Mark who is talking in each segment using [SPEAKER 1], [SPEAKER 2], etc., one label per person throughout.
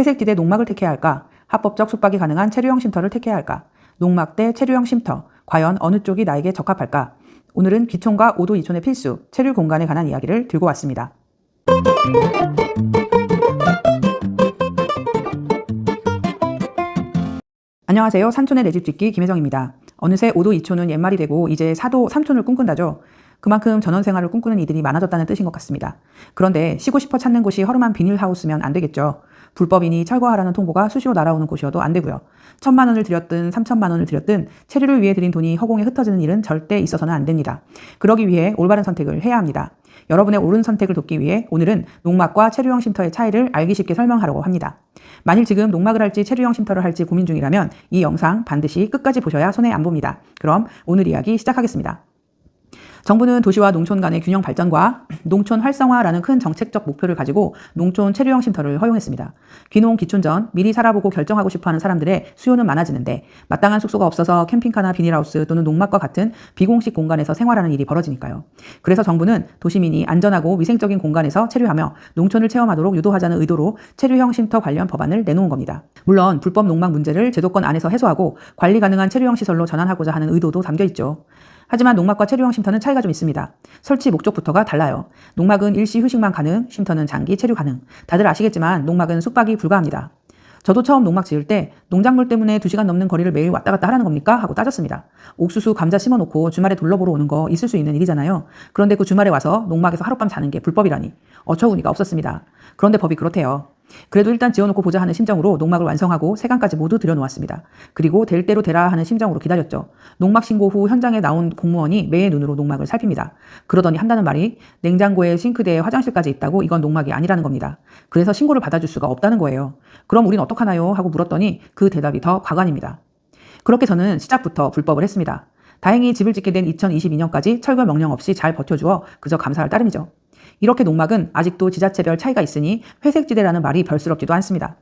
[SPEAKER 1] 회색지대 농막을 택해야 할까? 합법적 숙박이 가능한 체류형 쉼터를 택해야 할까? 농막 대 체류형 쉼터. 과연 어느 쪽이 나에게 적합할까? 오늘은 기촌과 오도 이촌의 필수, 체류 공간에 관한 이야기를 들고 왔습니다. 안녕하세요. 산촌의 내 집 짓기 김혜정입니다. 어느새 5도 2촌은 옛말이 되고 이제 4도 3촌을 꿈꾼다죠. 그만큼 전원 생활을 꿈꾸는 이들이 많아졌다는 뜻인 것 같습니다. 그런데 쉬고 싶어 찾는 곳이 허름한 비닐하우스면 안 되겠죠. 불법이니 철거하라는 통보가 수시로 날아오는 곳이어도 안 되고요. 천만 원을 들였든 삼천만 원을 들였든 체류를 위해 들인 돈이 허공에 흩어지는 일은 절대 있어서는 안 됩니다. 그러기 위해 올바른 선택을 해야 합니다. 여러분의 옳은 선택을 돕기 위해 오늘은 농막과 체류형 쉼터의 차이를 알기 쉽게 설명하려고 합니다. 만일 지금 농막을 할지 체류형 쉼터를 할지 고민 중이라면 이 영상 반드시 끝까지 보셔야 손해 안 봅니다. 그럼 오늘 이야기 시작하겠습니다. 정부는 도시와 농촌 간의 균형 발전과 농촌 활성화라는 큰 정책적 목표를 가지고 농촌 체류형 쉼터를 허용했습니다. 귀농 기촌 전 미리 살아보고 결정하고 싶어하는 사람들의 수요는 많아지는데 마땅한 숙소가 없어서 캠핑카나 비닐하우스 또는 농막과 같은 비공식 공간에서 생활하는 일이 벌어지니까요. 그래서 정부는 도시민이 안전하고 위생적인 공간에서 체류하며 농촌을 체험하도록 유도하자는 의도로 체류형 쉼터 관련 법안을 내놓은 겁니다. 물론 불법 농막 문제를 제도권 안에서 해소하고 관리 가능한 체류형 시설로 전환하고자 하는 의도도 담겨 있죠. 하지만 농막과 체류형 쉼터는 차이가 좀 있습니다. 설치 목적부터가 달라요. 농막은 일시 휴식만 가능, 쉼터는 장기 체류 가능. 다들 아시겠지만 농막은 숙박이 불가합니다. 저도 처음 농막 지을 때 농작물 때문에 2시간 넘는 거리를 매일 왔다 갔다 하라는 겁니까? 하고 따졌습니다. 옥수수, 감자 심어놓고 주말에 둘러보러 오는 거 있을 수 있는 일이잖아요. 그런데 그 주말에 와서 농막에서 하룻밤 자는 게 불법이라니. 어처구니가 없었습니다. 그런데 법이 그렇대요. 그래도 일단 지어놓고 보자 하는 심정으로 농막을 완성하고 세간까지 모두 들여놓았습니다. 그리고 될 대로 되라 하는 심정으로 기다렸죠. 농막 신고 후 현장에 나온 공무원이 매의 눈으로 농막을 살핍니다. 그러더니 한다는 말이 냉장고에 싱크대에 화장실까지 있다고 이건 농막이 아니라는 겁니다. 그래서 신고를 받아줄 수가 없다는 거예요. 그럼 우린 어떡하나요? 하고 물었더니 그 대답이 더 과관입니다. 그렇게 저는 시작부터 불법을 했습니다. 다행히 집을 짓게 된 2022년까지 철거 명령 없이 잘 버텨주어 그저 감사할 따름이죠. 이렇게 농막은 아직도 지자체별 차이가 있으니 회색지대라는 말이 별스럽지도 않습니다.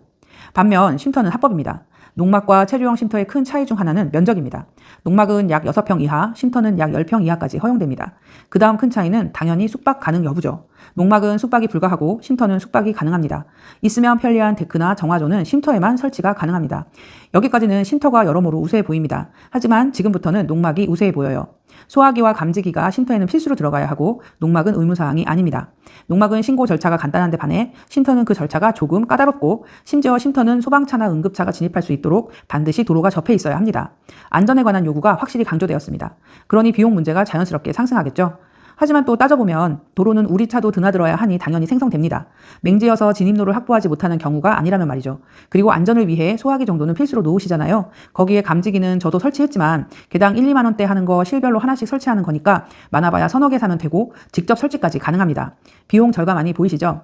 [SPEAKER 1] 반면 쉼터는 합법입니다. 농막과 체류형 쉼터의 큰 차이 중 하나는 면적입니다. 농막은 약 6평 이하, 쉼터는 약 10평 이하까지 허용됩니다. 그 다음 큰 차이는 당연히 숙박 가능 여부죠. 농막은 숙박이 불가하고 쉼터는 숙박이 가능합니다. 있으면 편리한 데크나 정화조는 쉼터에만 설치가 가능합니다. 여기까지는 쉼터가 여러모로 우세해 보입니다. 하지만 지금부터는 농막이 우세해 보여요. 소화기와 감지기가 쉼터에는 필수로 들어가야 하고 농막은 의무사항이 아닙니다. 농막은 신고 절차가 간단한데 반해 쉼터는 그 절차가 조금 까다롭고 심지어 쉼터는 소방차나 응급차가 진입할 수 있도록 반드시 도로가 접해 있어야 합니다. 안전에 관한 요구가 확실히 강조되었습니다. 그러니 비용 문제가 자연스럽게 상승하겠죠. 하지만 또 따져보면 도로는 우리 차도 드나들어야 하니 당연히 생성됩니다. 맹지여서 진입로를 확보하지 못하는 경우가 아니라면 말이죠. 그리고 안전을 위해 소화기 정도는 필수로 놓으시잖아요. 거기에 감지기는 저도 설치했지만 개당 1, 2만 원대 하는 거 실별로 하나씩 설치하는 거니까 많아봐야 서너 개 사면 되고 직접 설치까지 가능합니다. 비용 절감하니 보이시죠?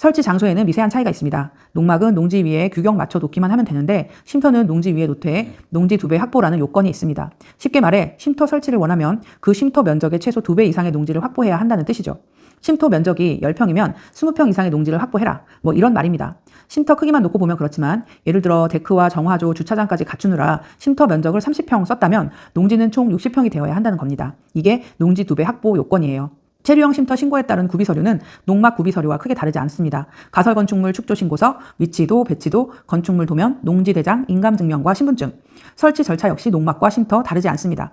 [SPEAKER 1] 설치 장소에는 미세한 차이가 있습니다. 농막은 농지 위에 규격 맞춰 놓기만 하면 되는데 쉼터는 농지 위에 놓되 농지 두 배 확보라는 요건이 있습니다. 쉽게 말해 쉼터 설치를 원하면 그 쉼터 면적의 최소 두 배 이상의 농지를 확보해야 한다는 뜻이죠. 쉼터 면적이 10평이면 20평 이상의 농지를 확보해라. 뭐 이런 말입니다. 쉼터 크기만 놓고 보면 그렇지만 예를 들어 데크와 정화조, 주차장까지 갖추느라 쉼터 면적을 30평 썼다면 농지는 총 60평이 되어야 한다는 겁니다. 이게 농지 두 배 확보 요건이에요. 체류형 쉼터 신고에 따른 구비 서류는 농막 구비 서류와 크게 다르지 않습니다. 가설 건축물 축조 신고서, 위치도, 배치도, 건축물 도면, 농지 대장, 인감 증명과 신분증. 설치 절차 역시 농막과 쉼터 다르지 않습니다.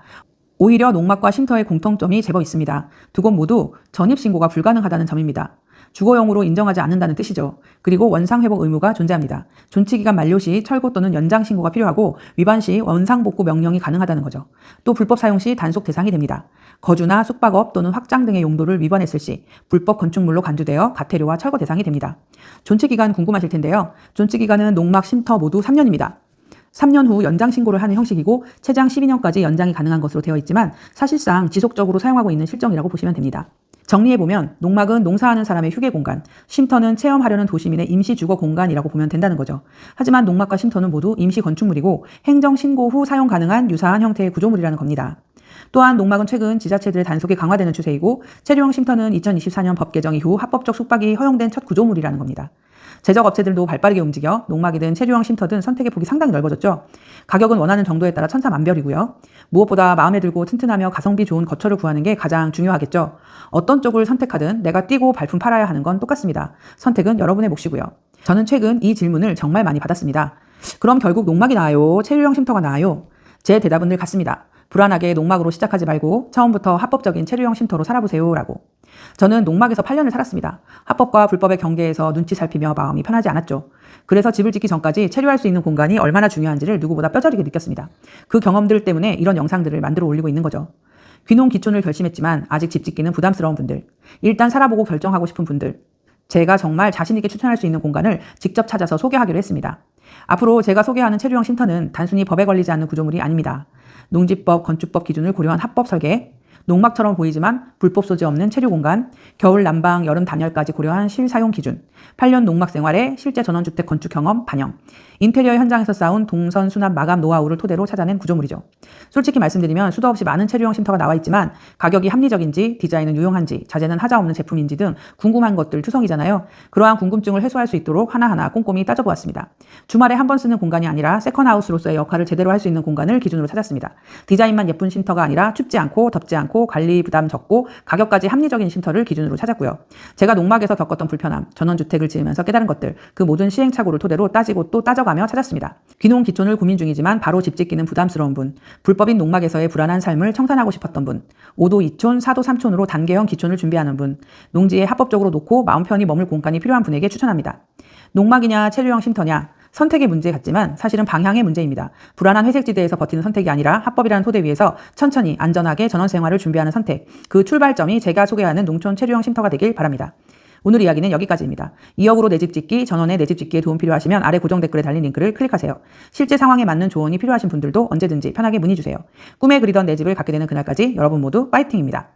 [SPEAKER 1] 오히려 농막과 쉼터의 공통점이 제법 있습니다. 두 곳 모두 전입 신고가 불가능하다는 점입니다. 주거용으로 인정하지 않는다는 뜻이죠. 그리고 원상회복 의무가 존재합니다. 존치기간 만료 시 철거 또는 연장 신고가 필요하고 위반 시 원상복구 명령이 가능하다는 거죠. 또 불법 사용 시 단속 대상이 됩니다. 거주나 숙박업 또는 확장 등의 용도를 위반했을 시 불법 건축물로 간주되어 가태료와 철거 대상이 됩니다. 존치기간 궁금하실 텐데요. 존치기간은 농막 쉼터 모두 3년입니다. 3년 후 연장 신고를 하는 형식이고 최장 12년까지 연장이 가능한 것으로 되어 있지만 사실상 지속적으로 사용하고 있는 실정이라고 보시면 됩니다. 정리해보면 농막은 농사하는 사람의 휴게 공간, 쉼터는 체험하려는 도시민의 임시 주거 공간이라고 보면 된다는 거죠. 하지만 농막과 쉼터는 모두 임시 건축물이고 행정 신고 후 사용 가능한 유사한 형태의 구조물이라는 겁니다. 또한 농막은 최근 지자체들의 단속이 강화되는 추세이고 체류형 쉼터는 2024년 법 개정 이후 합법적 숙박이 허용된 첫 구조물이라는 겁니다. 제적 업체들도 발빠르게 움직여 농막이든 체류형 쉼터든 선택의 폭이 상당히 넓어졌죠. 가격은 원하는 정도에 따라 천차만별이고요. 무엇보다 마음에 들고 튼튼하며 가성비 좋은 거처를 구하는 게 가장 중요하겠죠. 어떤 쪽을 선택하든 내가 뛰고 발품 팔아야 하는 건 똑같습니다. 선택은 여러분의 몫이고요. 저는 최근 이 질문을 정말 많이 받았습니다. 그럼 결국 농막이 나아요? 체류형 쉼터가 나아요? 제 대답은 늘 같습니다. 불안하게 농막으로 시작하지 말고 처음부터 합법적인 체류형 쉼터로 살아보세요. 라고. 저는 농막에서 8년을 살았습니다. 합법과 불법의 경계에서 눈치 살피며 마음이 편하지 않았죠. 그래서 집을 짓기 전까지 체류할 수 있는 공간이 얼마나 중요한지를 누구보다 뼈저리게 느꼈습니다. 그 경험들 때문에 이런 영상들을 만들어 올리고 있는 거죠. 귀농 기촌을 결심했지만 아직 집 짓기는 부담스러운 분들, 일단 살아보고 결정하고 싶은 분들, 제가 정말 자신있게 추천할 수 있는 공간을 직접 찾아서 소개하기로 했습니다. 앞으로 제가 소개하는 체류형 쉼터는 단순히 법에 걸리지 않는 구조물이 아닙니다. 농지법, 건축법 기준을 고려한 합법 설계, 농막처럼 보이지만 불법 소지 없는 체류 공간, 겨울 난방, 여름 단열까지 고려한 실사용 기준, 8년 농막 생활에 실제 전원주택 건축 경험 반영, 인테리어 현장에서 쌓은 동선 수납 마감 노하우를 토대로 찾아낸 구조물이죠. 솔직히 말씀드리면 수도 없이 많은 체류형 쉼터가 나와 있지만 가격이 합리적인지 디자인은 유용한지 자재는 하자 없는 제품인지 등 궁금한 것들 투성이잖아요. 그러한 궁금증을 해소할 수 있도록 하나하나 꼼꼼히 따져보았습니다. 주말에 한 번 쓰는 공간이 아니라 세컨하우스로서의 역할을 제대로 할 수 있는 공간을 기준으로 찾았습니다. 디자인만 예쁜 쉼터가 아니라 춥지 않고 덥지 않고 관리 부담 적고 가격까지 합리적인 쉼터를 기준으로 찾았고요. 제가 농막에서 겪었던 불편함, 전원주택을 지으면서 깨달은 것들, 그 모든 시행착오를 토대로 따지고 또 따져가며 찾았습니다. 귀농 기촌을 고민 중이지만 바로 집 짓기는 부담스러운 분, 불법인 농막에서의 불안한 삶을 청산하고 싶었던 분, 5도 2촌, 4도 3촌으로 단계형 기촌을 준비하는 분, 농지에 합법적으로 놓고 마음 편히 머물 공간이 필요한 분에게 추천합니다. 농막이냐 체류형 쉼터냐 선택의 문제 같지만 사실은 방향의 문제입니다. 불안한 회색지대에서 버티는 선택이 아니라 합법이라는 토대 위에서 천천히 안전하게 전원 생활을 준비하는 선택. 그 출발점이 제가 소개하는 농촌 체류형 쉼터가 되길 바랍니다. 오늘 이야기는 여기까지입니다. 2억으로 내 집 짓기, 전원에 내 집 짓기에 도움 필요하시면 아래 고정 댓글에 달린 링크를 클릭하세요. 실제 상황에 맞는 조언이 필요하신 분들도 언제든지 편하게 문의 주세요. 꿈에 그리던 내 집을 갖게 되는 그날까지 여러분 모두 파이팅입니다.